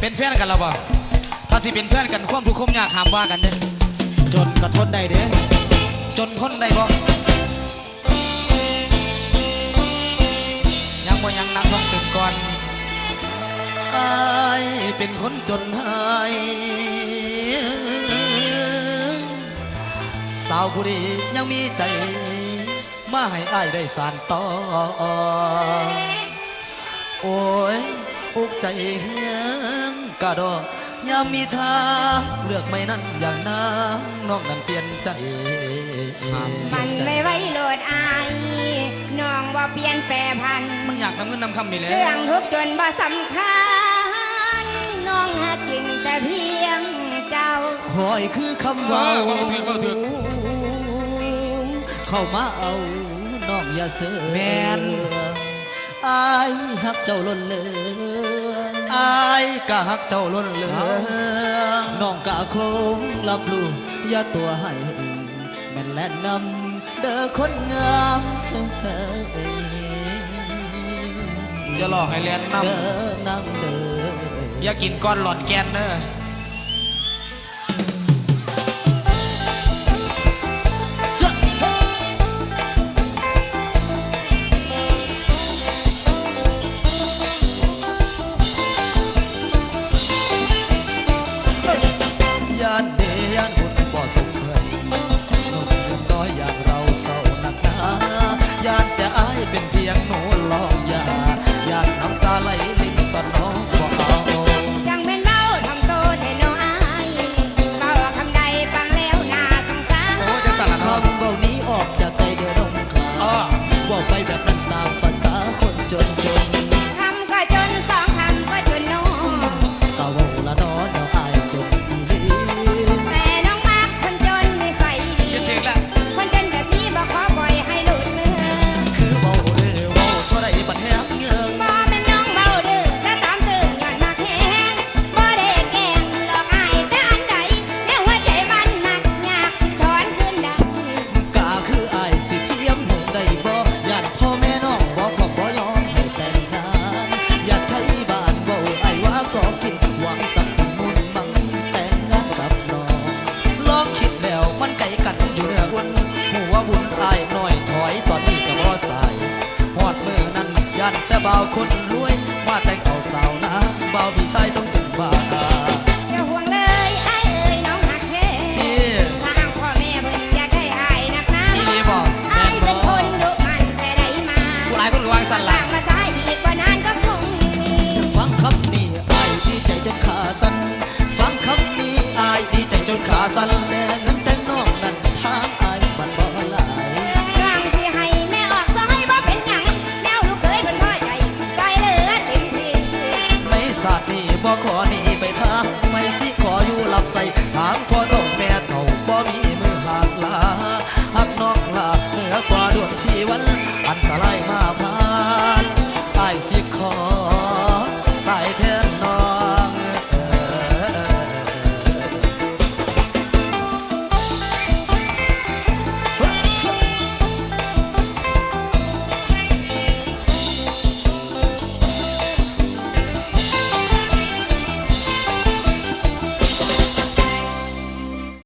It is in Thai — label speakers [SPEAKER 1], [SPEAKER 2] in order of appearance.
[SPEAKER 1] เป็นแฟนกันแล้วบ่ถ้าสิเป็นแฟนกันความทุกข์ความยากหามว่ากันเด้
[SPEAKER 2] จนกระทนได้เด้
[SPEAKER 1] จนทนได้บ่ยังบ่ยังนักท่องตึกก่อน
[SPEAKER 2] ไอเป็นคนจนหายสาวผู้นี้ยังมีใจ มาให้อายได้สานต่อ โอ้ย อุกใจเฮียงกะดอกยามมีทางเลือกไม่นั่นอย่างนางน้องนั้นเปลี่ยนใจ
[SPEAKER 3] มันไม่ไหวโหลดอายน้องว่าเปลี่ยนแปรพัน
[SPEAKER 1] มันอยากนำเงินนำคำนี่แหละ
[SPEAKER 3] เรื่องทุกข์จนบ่สำคัญน้องหาจริงแต่เพียงเจ้า
[SPEAKER 2] คอยคือคำเว่าเข้ามาเอาน้องอย่าเสือ
[SPEAKER 1] แม่น
[SPEAKER 2] อายหักเจ้าล้นเหลืออายกะหักเจ้าล้นเหลือน้องกะคงรับรู้อย่าตัวให้แม่นแล่นนำเด้อคนงาม
[SPEAKER 1] อย่าหลอกให้เรียนน
[SPEAKER 2] เด้อนำเด้อำ
[SPEAKER 1] อย่ากินก้อนหลอนแกนเด้อา
[SPEAKER 2] นบุญบ่สุขเพื่อนหนุ่มเงินน้อยอย่างเราเศร้าหนักหนายานแต่อายเป็นเพียงหนูลองยายานน้ำตาไหลลิ้นตอนน้องบ่เอา
[SPEAKER 3] จังเป็นเบ้าทำโตเทน้ออายเบ้าคำใดฟังแล้วน่าสงสาร
[SPEAKER 1] โอ้จะสั่นละครับ
[SPEAKER 2] คำเบานี้ออกจากใจเดือดงคลา
[SPEAKER 1] อ้อ
[SPEAKER 2] บอกไปแบบ
[SPEAKER 3] สา
[SPEAKER 2] ยฮอดมือนั้นยันแต่บ่าวคนรวย มาแต่งเอาสาวนาบ่าวพี่ชายต้องถึงบ้าน
[SPEAKER 3] อย่าห่วงเลยไอ้ายเอ้ยน้องหักแท้
[SPEAKER 2] ที่
[SPEAKER 3] ทางพ่อแม่เพิ่นอยากได้อายนักหนา
[SPEAKER 1] อีหลีบอก
[SPEAKER 3] อายเป็นคนดุมันแต่ใดมา
[SPEAKER 1] ผู้หลายคนก็วางสั่น
[SPEAKER 3] สร้า
[SPEAKER 1] ละ
[SPEAKER 3] งมาสายอีกกว่านานก็คงมี
[SPEAKER 2] ฟังคำนี้อายดีใจจนขาสั่นฟังคำนี้อายดีใจจนขาสั่นแต่เงินแต่งน้องนั้นา
[SPEAKER 3] สต
[SPEAKER 2] ร์นี้บ่ขอหนีไปทางไม่สิขออยู่หลับใส่ทางพ่อต้อง